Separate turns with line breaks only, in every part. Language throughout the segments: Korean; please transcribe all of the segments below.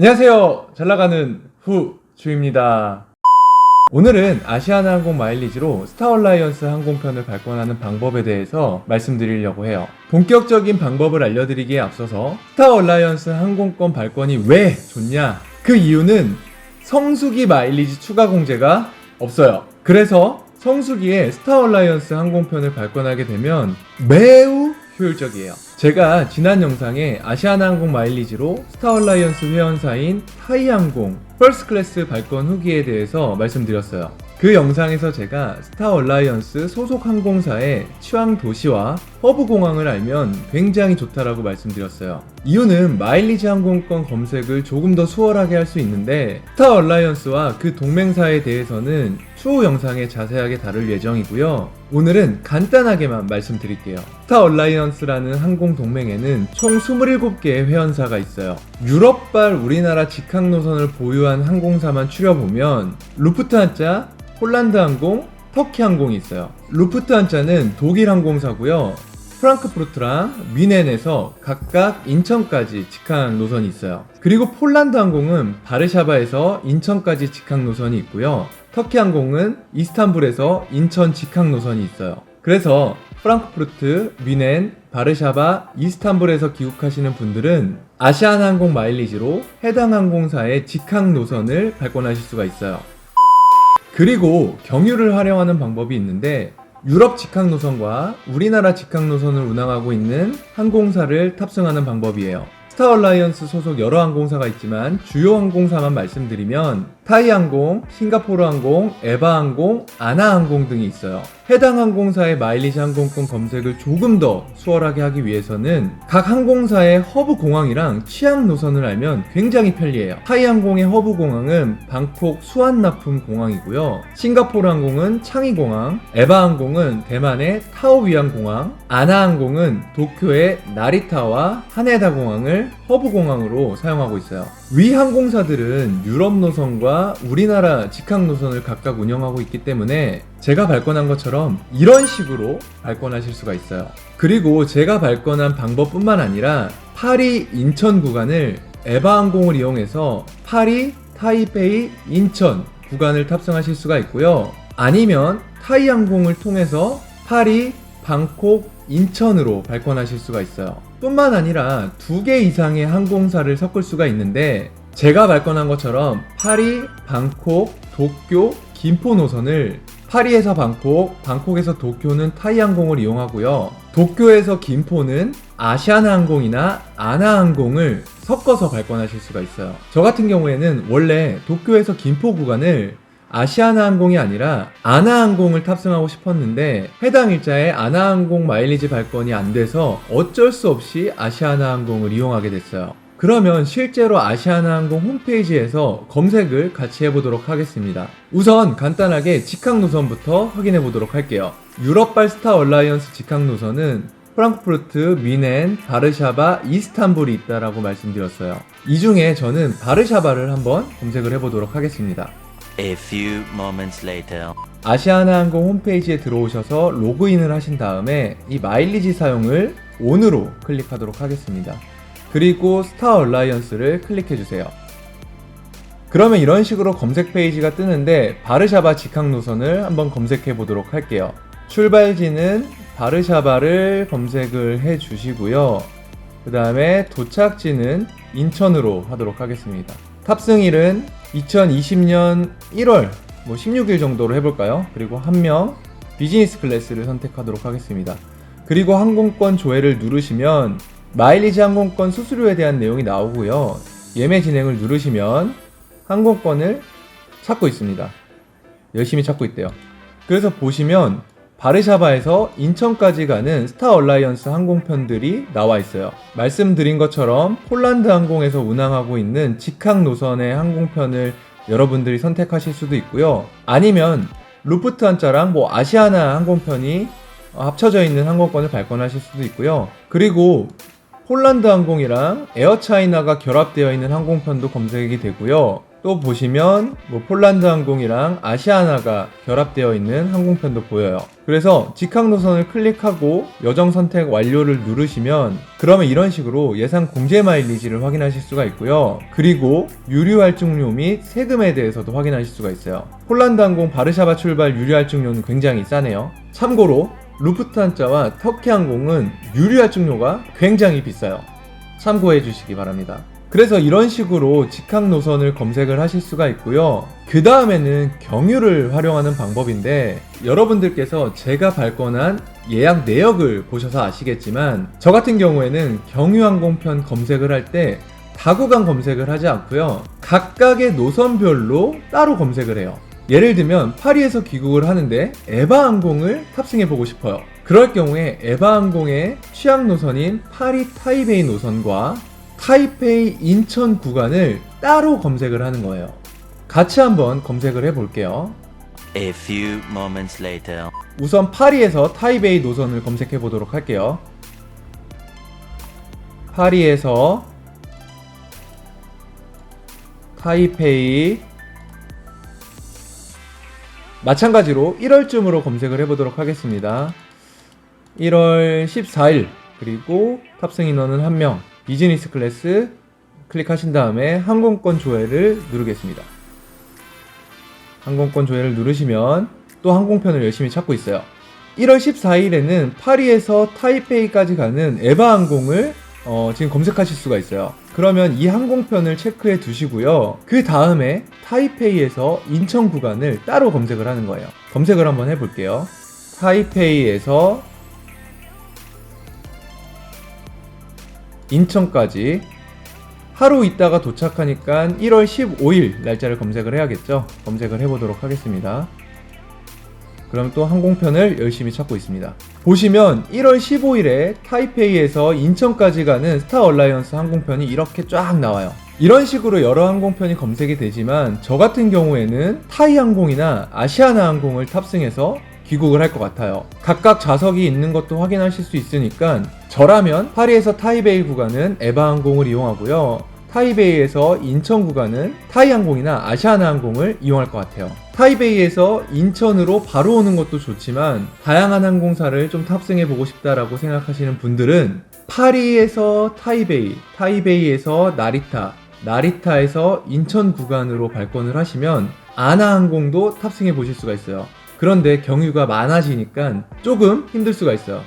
안녕하세요. 잘 나가는 후주입니다. 오늘은 아시아나항공 마일리지로 스타얼라이언스 항공편을 발권하는 방법에 대해서 말씀드리려고 해요. 본격적인 방법을 알려드리기에 앞서서 스타얼라이언스 항공권 발권이 왜 좋냐? 그 이유는 성수기 마일리지 추가 공제가 없어요. 그래서 성수기에 스타얼라이언스 항공편을 발권하게 되면 매우 효율적이에요. 제가 지난 영상에 아시아나항공 마일리지로 스타얼라이언스 회원사인 타이항공 퍼스트 클래스 발권 후기에 대해서 말씀드렸어요. 그 영상에서 제가 스타얼라이언스 소속 항공사의 취항 도시와 허브 공항을 알면 굉장히 좋다라고 말씀드렸어요. 이유는 마일리지 항공권 검색을 조금 더 수월하게 할 수 있는데 스타얼라이언스와 그 동맹사에 대해서는 추후 영상에 자세하게 다룰 예정이고요. 오늘은 간단하게만 말씀드릴게요. 스타 얼라이언스라는 항공 동맹에는 총 27개의 회원사가 있어요. 유럽발 우리나라 직항 노선을 보유한 항공사만 추려보면 루프트한자, 홀란드 항공, 터키 항공이 있어요. 루프트한자는 독일 항공사고요. 프랑크푸르트랑 뮌헨에서 각각 인천까지 직항 노선이 있어요. 그리고 폴란드 항공은 바르샤바에서 인천까지 직항 노선이 있고요. 터키 항공은 이스탄불에서 인천 직항 노선이 있어요. 그래서 프랑크푸르트, 뮌헨, 바르샤바, 이스탄불에서 귀국하시는 분들은 아시안 항공 마일리지로 해당 항공사의 직항 노선을 발권하실 수가 있어요. 그리고 경유를 활용하는 방법이 있는데 유럽 직항 노선과 우리나라 직항 노선을 운항하고 있는 항공사를 탑승하는 방법이에요. 스타얼라이언스 소속 여러 항공사가 있지만 주요 항공사만 말씀드리면 타이항공, 싱가포르항공, 에바항공, 아나항공 등이 있어요. 해당 항공사의 마일리지 항공권 검색을 조금 더 수월하게 하기 위해서는 각 항공사의 허브 공항이랑 취항 노선을 알면 굉장히 편리해요. 타이항공의 허브 공항은 방콕 수완나품 공항이고요. 싱가포르 항공은 창의 공항, 에바 항공은 대만의 타오위안 공항, 아나 항공은 도쿄의 나리타와 하네다 공항을 허브 공항으로 사용하고 있어요. 위 항공사들은 유럽 노선과 우리나라 직항 노선을 각각 운영하고 있기 때문에 제가 발권한 것처럼 이런 식으로 발권하실 수가 있어요. 그리고 제가 발권한 방법뿐만 아니라 파리 인천 구간을 에바항공을 이용해서 파리, 타이페이, 인천 구간을 탑승하실 수가 있고요. 아니면 타이항공을 통해서 파리, 방콕, 인천으로 발권하실 수가 있어요. 뿐만 아니라 두 개 이상의 항공사를 섞을 수가 있는데 제가 발권한 것처럼 파리, 방콕, 도쿄, 김포 노선을 파리에서 방콕, 방콕에서 도쿄는 타이항공을 이용하고요. 도쿄에서 김포는 아시아나항공이나 아나항공을 섞어서 발권하실 수가 있어요. 저 같은 경우에는 원래 도쿄에서 김포 구간을 아시아나항공이 아니라 아나항공을 탑승하고 싶었는데 해당 일자에 아나항공 마일리지 발권이 안 돼서 어쩔 수 없이 아시아나항공을 이용하게 됐어요. 그러면 실제로 아시아나항공 홈페이지에서 검색을 같이 해보도록 하겠습니다. 우선 간단하게 직항 노선부터 확인해 보도록 할게요. 유럽발 스타 얼라이언스 직항 노선은 프랑크푸르트, 뮌헨, 바르샤바, 이스탄불이 있다라고 말씀드렸어요. 이 중에 저는 바르샤바를 한번 검색을 해보도록 하겠습니다.
A few moments later.
아시아나항공 홈페이지에 들어오셔서 로그인을 하신 다음에 이 마일리지 사용을 ON으로 클릭하도록 하겠습니다. 그리고 스타 얼라이언스를 클릭해 주세요. 그러면 이런 식으로 검색 페이지가 뜨는데 바르샤바 직항 노선을 한번 검색해 보도록 할게요. 출발지는 바르샤바를 검색을 해 주시고요. 그 다음에 도착지는 인천으로 하도록 하겠습니다. 탑승일은 2020년 1월 뭐 16일 정도로 해볼까요? 그리고 한 명 비즈니스 클래스를 선택하도록 하겠습니다. 그리고 항공권 조회를 누르시면 마일리지 항공권 수수료에 대한 내용이 나오고요. 예매 진행을 누르시면 항공권을 찾고 있습니다. 열심히 찾고 있대요. 그래서 보시면 바르샤바에서 인천까지 가는 스타 얼라이언스 항공편들이 나와 있어요. 말씀드린 것처럼 폴란드 항공에서 운항하고 있는 직항 노선의 항공편을 여러분들이 선택하실 수도 있고요. 아니면 루프트한자랑 뭐 아시아나 항공편이 합쳐져 있는 항공권을 발권하실 수도 있고요. 그리고 폴란드 항공이랑 에어차이나가 결합되어 있는 항공편도 검색이 되고요. 또 보시면 뭐 폴란드 항공이랑 아시아나가 결합되어 있는 항공편도 보여요. 그래서 직항 노선을 클릭하고 여정 선택 완료를 누르시면 그러면 이런 식으로 예상 공제 마일리지를 확인하실 수가 있고요. 그리고 유류 할증료 및 세금에 대해서도 확인하실 수가 있어요. 폴란드 항공 바르샤바 출발 유류 할증료는 굉장히 싸네요. 참고로 루프트한자와 터키 항공은 유류 할증료가 굉장히 비싸요. 참고해 주시기 바랍니다. 그래서 이런 식으로 직항 노선을 검색을 하실 수가 있고요. 그 다음에는 경유를 활용하는 방법인데 여러분들께서 제가 발권한 예약 내역을 보셔서 아시겠지만 저 같은 경우에는 경유항공편 검색을 할 때 다구간 검색을 하지 않고요. 각각의 노선별로 따로 검색을 해요. 예를 들면 파리에서 귀국을 하는데 에바 항공을 탑승해 보고 싶어요. 그럴 경우에 에바 항공의 취향 노선인 파리 타이베이 노선과 타이페이 인천 구간을 따로 검색을 하는 거예요. 같이 한번 검색을 해 볼게요.
A few moments later.
우선 파리에서 타이베이 노선을 검색해 보도록 할게요. 파리에서 타이페이 마찬가지로 1월쯤으로 검색을 해보도록 하겠습니다. 1월 14일 그리고 탑승 인원은 1명 비즈니스 클래스 클릭하신 다음에 항공권 조회를 누르겠습니다. 항공권 조회를 누르시면 또 항공편을 열심히 찾고 있어요. 1월 14일에는 파리에서 타이페이까지 가는 에바 항공을 어, 지금 검색하실 수가 있어요. 그러면 이 항공편을 체크해 두시고요. 그 다음에 타이페이에서 인천 구간을 따로 검색을 하는 거예요. 검색을 한번 해볼게요. 타이페이에서 인천까지 하루 있다가 도착하니까 1월 15일 날짜를 검색을 해야겠죠. 검색을 해보도록 하겠습니다. 그럼 또 항공편을 열심히 찾고 있습니다. 보시면 1월 15일에 타이페이에서 인천까지 가는 스타 얼라이언스 항공편이 이렇게 쫙 나와요. 이런 식으로 여러 항공편이 검색이 되지만 저 같은 경우에는 타이 항공이나 아시아나 항공을 탑승해서 귀국을 할 것 같아요. 각각 좌석이 있는 것도 확인하실 수 있으니까 저라면 파리에서 타이베이 구간은 에바 항공을 이용하고요. 타이베이에서 인천 구간은 타이 항공이나 아시아나 항공을 이용할 것 같아요. 타이베이에서 인천으로 바로 오는 것도 좋지만 다양한 항공사를 좀 탑승해 보고 싶다라고 생각하시는 분들은 파리에서 타이베이, 타이베이에서 나리타, 나리타에서 인천 구간으로 발권을 하시면 아나 항공도 탑승해 보실 수가 있어요. 그런데 경유가 많아지니까 조금 힘들 수가 있어요.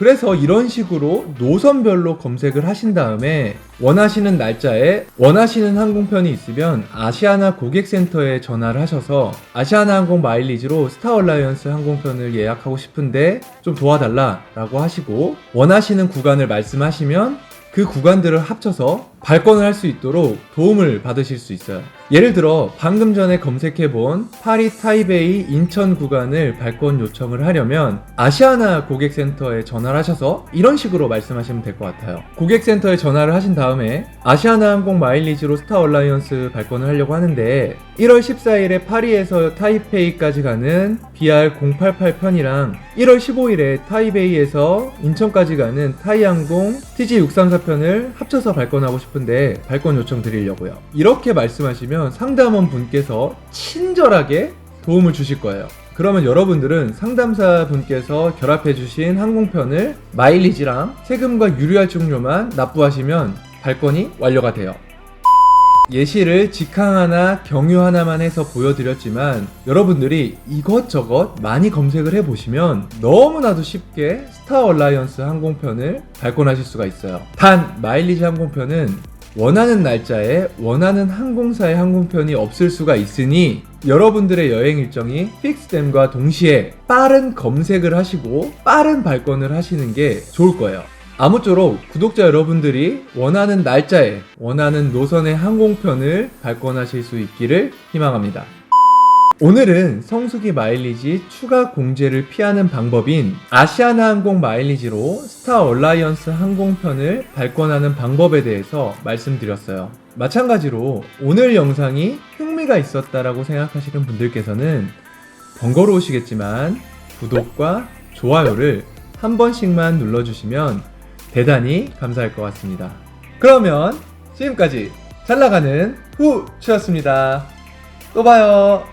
그래서 이런 식으로 노선별로 검색을 하신 다음에 원하시는 날짜에 원하시는 항공편이 있으면 아시아나 고객센터에 전화를 하셔서 아시아나 항공 마일리지로 스타 얼라이언스 항공편을 예약하고 싶은데 좀 도와달라 라고 하시고 원하시는 구간을 말씀하시면 그 구간들을 합쳐서 발권을 할 수 있도록 도움을 받으실 수 있어요. 예를 들어 방금 전에 검색해 본 파리 타이베이 인천 구간을 발권 요청을 하려면 아시아나 고객센터에 전화를 하셔서 이런 식으로 말씀하시면 될 것 같아요. 고객센터에 전화를 하신 다음에 아시아나 항공 마일리지로 스타 얼라이언스 발권을 하려고 하는데 1월 14일에 파리에서 타이페이까지 가는 BR088 편이랑 1월 15일에 타이베이에서 인천까지 가는 타이항공 TG634 편을 합쳐서 발권하고 싶은데 발권 요청 드리려고요. 이렇게 말씀하시면 상담원 분께서 친절하게 도움을 주실 거예요. 그러면 여러분들은 상담사 분께서 결합해 주신 항공편을 마일리지랑 세금과 유류할증료만 납부하시면 발권이 완료가 돼요. 예시를 직항 하나, 경유 하나만 해서 보여드렸지만 여러분들이 이것저것 많이 검색을 해보시면 너무나도 쉽게 스타 얼라이언스 항공편을 발권하실 수가 있어요. 단, 마일리지 항공편은 원하는 날짜에 원하는 항공사의 항공편이 없을 수가 있으니 여러분들의 여행 일정이 픽스됨과 동시에 빠른 검색을 하시고 빠른 발권을 하시는 게 좋을 거예요. 아무쪼록 구독자 여러분들이 원하는 날짜에 원하는 노선의 항공편을 발권하실 수 있기를 희망합니다. 오늘은 성수기 마일리지 추가 공제를 피하는 방법인 아시아나 항공 마일리지로 스타 얼라이언스 항공편을 발권하는 방법에 대해서 말씀드렸어요. 마찬가지로 오늘 영상이 흥미가 있었다라고 생각하시는 분들께서는 번거로우시겠지만 구독과 좋아요를 한 번씩만 눌러주시면 대단히 감사할 것 같습니다. 그러면 지금까지 잘 나가는 후추였습니다. 또 봐요.